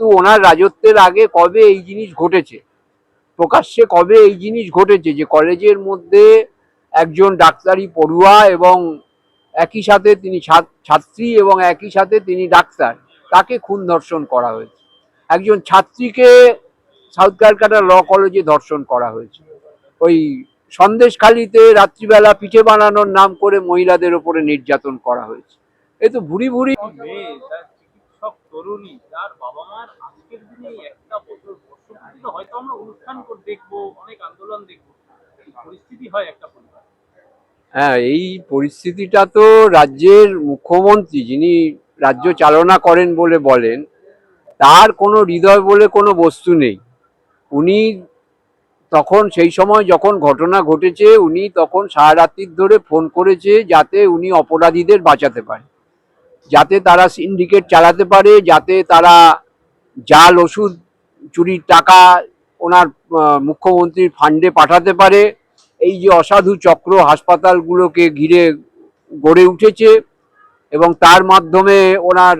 কিন্তু ওনার রাজত্বের আগে কবে এই জিনিস ঘটেছে? প্রকাশ্যে কবে এই জিনিস ঘটেছে যে কলেজের মধ্যে একজন ডাক্তারি পড়ুয়া এবং একই সাথে তিনি ছাত্রী এবং একই সাথে তিনি ডাক্তার, তাকে খুন ধর্ষণ করা হয়েছে। একজন ছাত্রীকে সাউথ ক্যালকাটা ল কলেজে ধর্ষণ করা হয়েছে। ওই সন্দেশখালিতে রাত্রিবেলা পিঠে বানানোর নাম করে মহিলাদের ওপরে নির্যাতন করা হয়েছে। এ তো ভুরি ভুরি। চিকিৎসক তরুণী তার বাবা মার আজকের দিনে একটা বছর বর্ষপূর্তিতে হয়তো আমরা অনুষ্ঠান দেখব, অনেক আন্দোলন দেখব। পরিস্থিতি হয় একটা পরিবার। হ্যাঁ এই পরিস্থিতিটা তো রাজ্যের মুখ্যমন্ত্রী, যিনি রাজ্য চালনা করেন বলে বলেন, তার কোনো হৃদয় বলে কোনো বস্তু নেই। উনি তখন সেই সময় যখন ঘটনা ঘটেছে, উনি তখন সারা রাত্রির ধরে ফোন করেছে যাতে উনি অপরাধীদের বাঁচাতে পারে। যাতে তারা সিন্ডিকেট চালাতে পারে, যাতে তারা জাল, ওষুধ চুরির টাকা ওনার মুখ্যমন্ত্রীর ফান্ডে পাঠাতে পারে। এই যে অসাধু চক্র হাসপাতালগুলোকে ঘিরে গড়ে উঠেছে এবং তার মাধ্যমে ওনার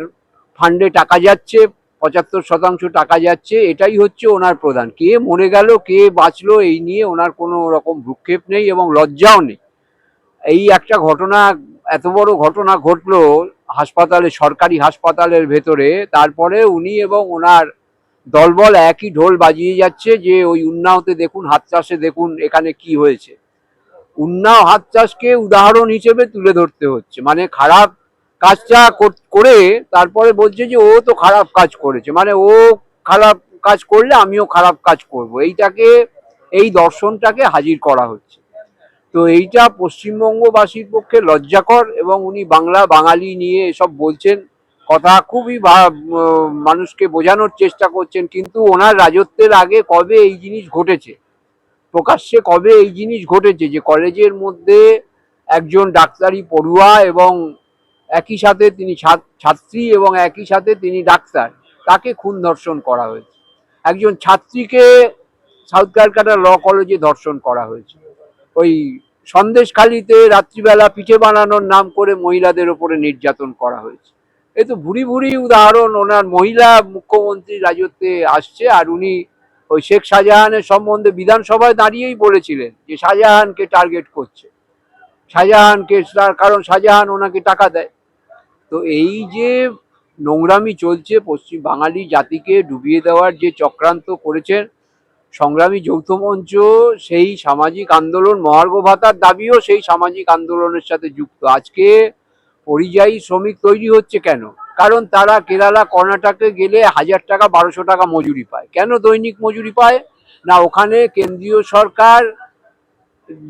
ফান্ডে টাকা যাচ্ছে, পঁচাত্তর শতাংশ টাকা যাচ্ছে, এটাই হচ্ছে ওনার প্রধান। কে মরে গেল, কে বাঁচলো, এই নিয়ে ওনার কোনো রকম ভ্রুক্ষেপ নেই এবং লজ্জাও নেই। এই একটা ঘটনা, এত বড় ঘটনা ঘটলো হাসপাতালে, সরকারি হাসপাতালের ভেতরে। তারপরে উনি এবং ওনার দলবল একই ঢোল বাজিয়ে যাচ্ছে যে, ওই উন্নাওতে দেখুন, হাত চাষে দেখুন এখানে কি হয়েছে। উন্নাও হাত চাষকে উদাহরণ হিসেবে তুলে ধরতে হচ্ছে। মানে খারাপ কাজটা করে তারপরে বলছে যে, ও তো খারাপ কাজ করেছে। মানে ও খারাপ কাজ করলে আমিও খারাপ কাজ করব। এইটাকে, এই দর্শনটাকে হাজির করা হচ্ছে। তো এইটা পশ্চিমবঙ্গবাসীর পক্ষে লজ্জাকর এবং উনি বাংলা বাঙালি নিয়ে এসব বলছেন। কথা খুবই মানুষকে বোঝানোর চেষ্টা করছেন, কিন্তু ওনার রাজত্বের আগে কবে এই জিনিস ঘটেছে? প্রকাশ্যে কবে এই জিনিস ঘটেছে যে কলেজের মধ্যে একজন ডাক্তারি পড়ুয়া এবং একই সাথে তিনি ছাত্রী এবং একই সাথে তিনি ডাক্তার, তাকে খুন ধর্ষণ করা হয়েছে। একজন ছাত্রীকে সাউথ ক্যালকাটা ল কলেজে ধর্ষণ করা হয়েছে। ওই সন্দেশখালিতে রাত্রিবেলা পিঠে বানানোর নাম করে মহিলাদের ওপরে নির্যাতন করা হয়েছে। এ তো ভুরি ভুরি উদাহরণ, ওনার মহিলা মুখ্যমন্ত্রী রাজত্বে আসছে আর উনি ওই শেখ শাহজাহানের সম্বন্ধে বিধানসভায় দাঁড়িয়েই বলেছিলেন যে শাহজাহানকে টার্গেট করছে। শাহজাহানকে তার কারণ শাহজাহান ওনাকে টাকা দেয়। তো এই যে নোংরামি চলছে পশ্চিম বাঙালি জাতিকে ডুবিয়ে দেওয়ার যে চক্রান্ত করেছেন সংগ্রামী যৌথ মঞ্চ সেই সামাজিক আন্দোলন, মহার্ঘ ভাতার দাবিও সেই সামাজিক আন্দোলনের সাথে যুক্ত। আজকে পরিযায়ী শ্রমিক তৈরি হচ্ছে কেন? কারণ তারা কেরালা, কর্ণাটকে গেলে হাজার টাকা, বারোশো টাকা মজুরি পায়। কেন দৈনিক মজুরি পায়? না, ওখানে কেন্দ্রীয় সরকার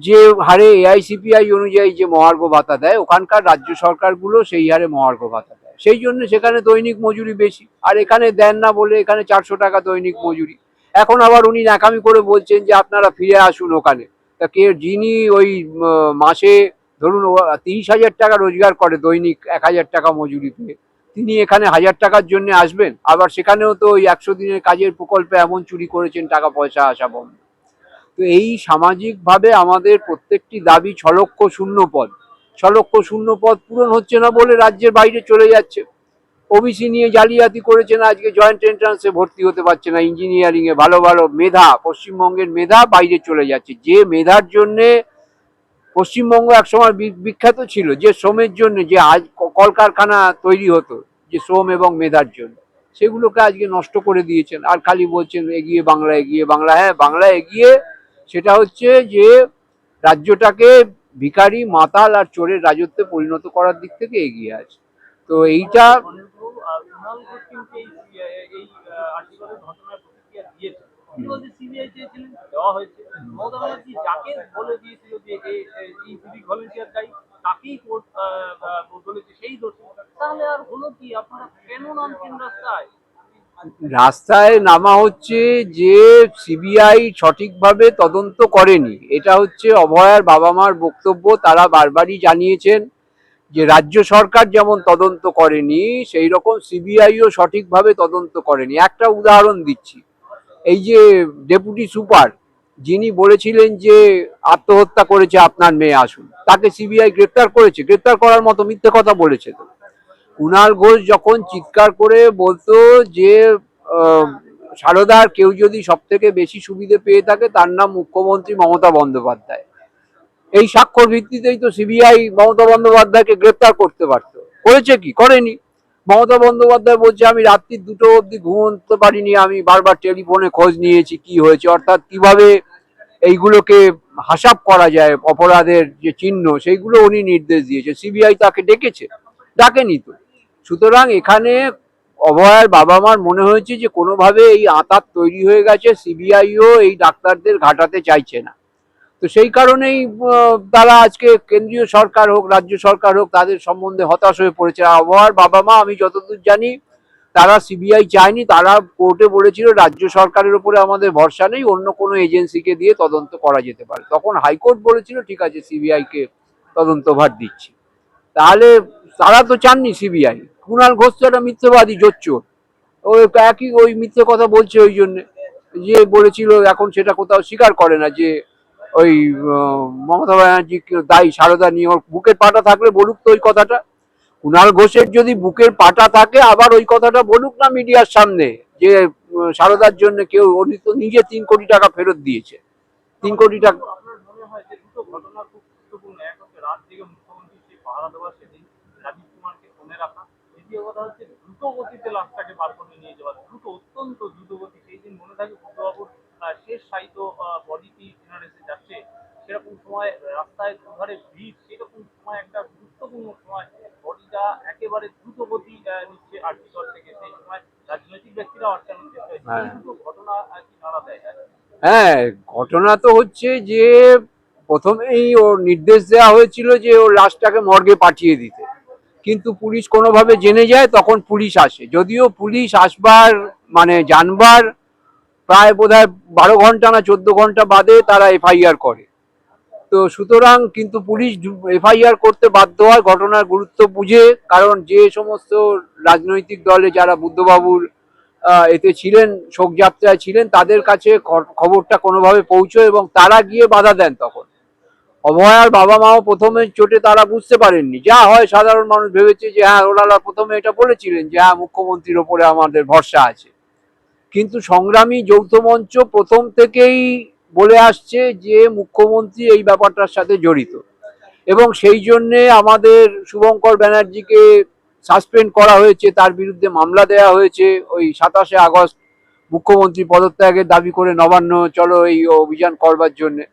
যে হারে এআইসিপিআই অনুযায়ী যে মহার্ঘ ভাতা দেয়, ওখানকার রাজ্য সরকারগুলো সেই হারে মহার্ঘ ভাতা দেয়। সেই জন্য সেখানে দৈনিক মজুরি বেশি। আর এখানে দেন না বলে এখানে চারশো টাকা দৈনিক মজুরি। এখন আবার উনি ন্যাকামি করে বলছেন যে আপনারা ফিরে আসুন ওখানে। তা কে, যিনি ওই মাসে ধরুন তিরিশ হাজার টাকা রোজগার করে দৈনিক এক হাজার টাকা মজুরি পেয়ে তিনি এখানে হাজার টাকার জন্য আসবেন? আবার সেখানেও তো ওই একশো দিনের কাজের প্রকল্পে এমন চুরি করেছেন, টাকা পয়সা আসা বন্ধ। তো এই সামাজিকভাবে আমাদের প্রত্যেকটি দাবি ছলক্ষ শূন্য পদ ছলক্ষ শূন্য পদ পূরণ হচ্ছে না বলে রাজ্যের বাইরে চলে যাচ্ছে। ওবিসি নিয়ে জালিয়াতি করেছেন, আজকে জয়েন্ট এন্ট্রান্সে ভর্তি হতে পারছে না ইঞ্জিনিয়ারিং এ ভালো ভালো মেধা, পশ্চিমবঙ্গের মেধা বাইরে চলে যাচ্ছে। যে মেধার জন্যে পশ্চিমবঙ্গ একসময় বিখ্যাত ছিল, যে শ্রমের জন্য, যে আজ কলকারখানা তৈরি হতো, যে শ্রম এবং মেধার জন্য, সেগুলোকে আজকে নষ্ট করে দিয়েছেন। আর খালি বলছেন, এগিয়ে বাংলা এগিয়ে বাংলা। হ্যাঁ বাংলা এগিয়ে সেটা হচ্ছে যে রাজ্যটাকে ভিখারি, মাতাল আর চোরের রাজত্বে পরিণত করার দিক থেকে এগিয়ে আছে। তো এইটা এই ঘটনার প্রতিক্রিয়া দিয়েছে। রাস্তায়? রাস্তায় নামা হচ্ছে যে সিবিআই সঠিকভাবে তদন্ত করেনি। এটা হচ্ছে অভয়ার বাবা মার বক্তব্য, তারা বারবারই জানিয়েছেন। যে রাজ্য সরকার যেমন তদন্ত করেনি সেই রকম সিবিআইও সঠিকভাবে তদন্ত করেনি। একটা উদাহরণ দিচ্ছি। এই যে ডেপুটি সুপার, যিনি বলেছিলেন যে আত্মহত্যা করেছে আপনার মেয়ে, আসুন। তাকে সিবিআই গ্রেপ্তার করেছে। গ্রেপ্তার করার মতো মিথ্যে কথা বলেছে তো। কুণাল ঘোষ যখন চিৎকার করে বলতো যে সারদার কেউ যদি সব থেকে বেশি সুবিধে পেয়ে থাকে, তার নাম মুখ্যমন্ত্রী মমতা বন্দ্যোপাধ্যায়। এই স্বাক্ষর ভিত্তিতেই তো সিবিআই মমতা বন্দ্যোপাধ্যায়কে গ্রেপ্তার করতে পারতো। করেছে কি? করেনি। মমতা বন্দ্যোপাধ্যায় বলছে, আমি রাত্রি দুটো অবধি ঘুমোতে পারিনি, আমি বারবার টেলিফোনে খোঁজ নিয়েছি কি হয়েছে, অর্থাৎ কীভাবে এইগুলোকে হাসাব করা যায়, অপরাধের যে চিহ্ন, সেইগুলো উনি নির্দেশ দিয়েছে। সিবিআই তাকে ডেকেছে, ডাকেনি তো। সুতরাং এখানে অভয়ার বাবা মার মনে হয়েছে যে, কোনোভাবে এই আঁতাত তৈরি হয়ে গেছে, সিবিআইও এই ডাক্তারদের ঘাটাতে চাইছে না। তো সেই কারণেই তারা আজকে কেন্দ্রীয় সরকার হোক, রাজ্য সরকার হোক, তাদের সম্বন্ধে হতাশ হয়ে পড়েছে। আবহাওয়ার বাবা মা আমি যতদূর জানি, তারা সিবিআই চায়নি, তারা কোর্টে বলেছিল, রাজ্য সরকারের উপরে আমাদের ভরসা নেই, অন্য কোনো এজেন্সিকে দিয়ে তদন্ত করা যেতে পারে। তখন হাইকোর্ট বলেছিল, ঠিক আছে সিবিআই কে তদন্তভার দিচ্ছি। তাহলে তারা তো চাননি সিবিআই। কুণাল ঘোষ তো একটা মিথ্যেবাদী জোচ্চোর। ওই একই ওই মিথ্যে কথা বলছে ওই জন্যে। যে বলেছিল, এখন সেটা কোথাও স্বীকার করে না যে ওই মমতা ব্যানার্জি দায়ী, সারদা নিয়ে ওর বুকের পাটা থাকলে বলুক তো ওই কথাটা। কুণাল ঘোষের যদি বুকের পাটা থাকে, আবার ওই কথাটা বলুক না মিডিয়ার সামনে, যে সারদার জন্য কেউ উনি তো নিজে তিন কোটি টাকা ফেরত দিয়েছে। তিন কোটি টাকা দ্রুত গতিতে বার করে নিয়ে যাওয়া, দ্রুত, অত্যন্ত দ্রুত গতি সেই দিন মনে থাকে বুদ্ধবাবুর আহ, শেষ সাহিত্য বডিটি এনার এসে যাচ্ছে সেরকম সময় রাস্তায় দুধারে ভিড় সেরকম সময় একটা গুরুত্বপূর্ণ সময়। বডিটা একেবারে দ্রুত গতি নিচ্ছে আর্টিকল থেকে। সেই সময় রাজনৈতিক ব্যক্তিরা চেষ্টা হ্যাঁ। দুটো ঘটনা আর কি নাড়া দেয়? হ্যাঁ ঘটনা তো হচ্ছে যে প্রথমেই ওর নির্দেশ দেওয়া হয়েছিল যে ওর লাশটাকে মর্গে পাঠিয়ে দিতে। কিন্তু পুলিশ কোনোভাবে জেনে যায় তখন পুলিশ আসে। যদিও পুলিশ আসবার মানে জানবার প্রায় বোধহয় বারো ঘণ্টা না চোদ্দ ঘণ্টা বাদে তারা এফআইআর করে। তো সুতরাং কিন্তু পুলিশ এফআইআর করতে বাধ্য হয়, ঘটনার গুরুত্ব বুঝে, কারণ যে সমস্ত রাজনৈতিক দলে যারা বুদ্ধবাবুর এতে ছিলেন, শোকযাত্রায় ছিলেন, তাদের কাছে খবরটা কোনোভাবে পৌঁছয় এবং তারা গিয়ে বাধা দেন তখন। অভয়ার বাবা মাও প্রথমে চোটে তারা বুঝতে পারেননি। যা হয় সাধারণ মানুষ ভেবেছে যে হ্যাঁ ওনারা প্রথমে এটা বলেছিলেন যে হ্যাঁ মুখ্যমন্ত্রীর ওপরে আমাদের ভরসা আছে। কিন্তু সংগ্রামী যৌথ মঞ্চ প্রথম থেকেই বলে আসছে যে মুখ্যমন্ত্রী এই ব্যাপারটার সাথে জড়িত। এবং সেই জন্যে আমাদের শুভঙ্কর ব্যানার্জিকে সাসপেন্ড করা হয়েছে, তার বিরুদ্ধে মামলা দেওয়া হয়েছে। ওই সাতাশে আগস্ট মুখ্যমন্ত্রী পদত্যাগের দাবি করে নবান্ন, চলো এই অভিযান করবার জন্যে।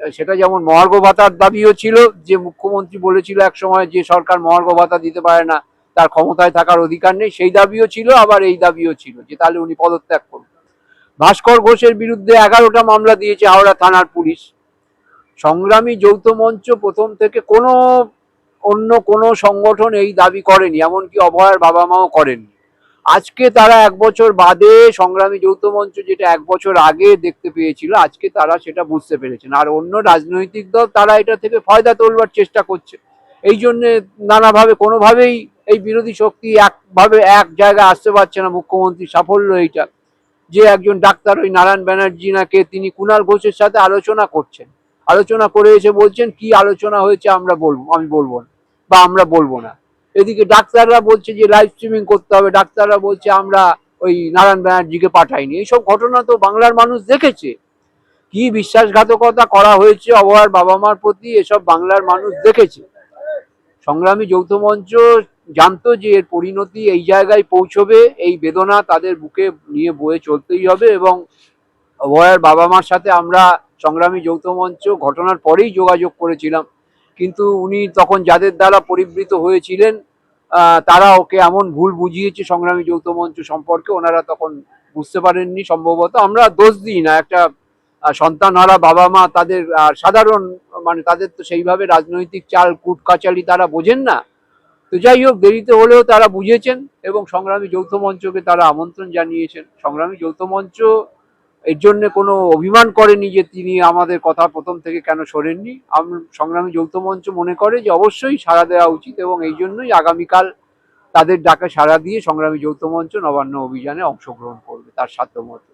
সেটা যেমন মহার্ঘ ভাতার দাবিও ছিল, যে মুখ্যমন্ত্রী বলেছিল এক সময় যে সরকার মহার্ঘ ভাতা দিতে পারে না, তার ক্ষমতায় থাকার অধিকার নেই, সেই দাবিও ছিল, আবার এই দাবিও ছিল যে তাহলে উনি পদত্যাগ করুন। ভাস্কর ঘোষের বিরুদ্ধে এগারোটা মামলা দিয়েছে হাওড়া থানার পুলিশ। সংগ্রামী যৌথ মঞ্চ প্রথম থেকে কোনো অন্য কোনো সংগঠন এই দাবি করেনি, এমনকি অভয়ার বাবা মাও করেননি। আজকে তারা এক বছর বাদে সংগ্রামী যৌথ মঞ্চ যেটা এক বছর আগে দেখতে পেয়েছিল, আজকে তারা সেটা বুঝতে পেরেছেন। আর অন্য রাজনৈতিক দল তারা এটা থেকে ফয়দা তোলবার চেষ্টা করছে। এই জন্যে নানাভাবে কোনোভাবেই এই বিরোধী শক্তি একভাবে এক জায়গায় আসতে পারছে না মুখ্যমন্ত্রী সাফল্য এইটা। যে একজন ডাক্তার ওই নারায়ণ ব্যানার্জি নাকে, তিনি কুণাল ঘোষের সাথে আলোচনা করছেন। আলোচনা করে এসে বলছেন, কি আলোচনা হয়েছে আমরা বলব, আমি বলব না বা আমরা বলব না। এদিকে ডাক্তাররা বলছে যে লাইভ স্ট্রিমিং করতে হবে। ডাক্তাররা বলছে, আমরা ওই নারায়ণ ব্যানার্জিকে পাঠাইনি। এইসব ঘটনা তো বাংলার মানুষ দেখেছে। কি বিশ্বাসঘাতকতা করা হয়েছে অবহার বাবা মার প্রতি, এসব বাংলার মানুষ দেখেছে। সংগ্রামী যৌথ মঞ্চ জানতো যে এর পরিণতি এই জায়গায় পৌঁছবে, এই বেদনা তাদের বুকে নিয়ে বয়ে চলতেই হবে এবং অভয়ার বাবা মার সাথে আমরা সংগ্রামী যৌথ মঞ্চ ঘটনার পরেই যোগাযোগ করেছিলাম। কিন্তু উনি তখন যাদের দ্বারা পরিবৃত হয়েছিলেন তারা ওকে এমন ভুল বুঝিয়েছে সংগ্রামী যৌথ মঞ্চ সম্পর্কে, ওনারা তখন বুঝতে পারেননি সম্ভবত। আমরা দোষ দিই না, একটা সন্তানহারা বাবা মা তাদের সাধারণ মানে তাদের তো সেইভাবে রাজনৈতিক চাল কুট কাচালি তারা বোঝেন না। তো যাই হোক, দেরিতে হলেও তারা বুঝেছেন এবং সংগ্রামী যৌথ মঞ্চকে তারা আমন্ত্রণ জানিয়েছেন। সংগ্রামী যৌথ মঞ্চ এর জন্য কোনো অভিমান করেনি যে তিনি আমাদের কথা প্রথম থেকে কেন আম- সংগ্রামী যৌথ মঞ্চ মনে করে যে অবশ্যই সাড়া দেওয়া উচিত এবং এই জন্যই আগামীকাল তাদের ডাকে সাড়া দিয়ে সংগ্রামী যৌথ মঞ্চ নবান্ন অভিযানে অংশগ্রহণ করবে, তার সাধ্যমতো।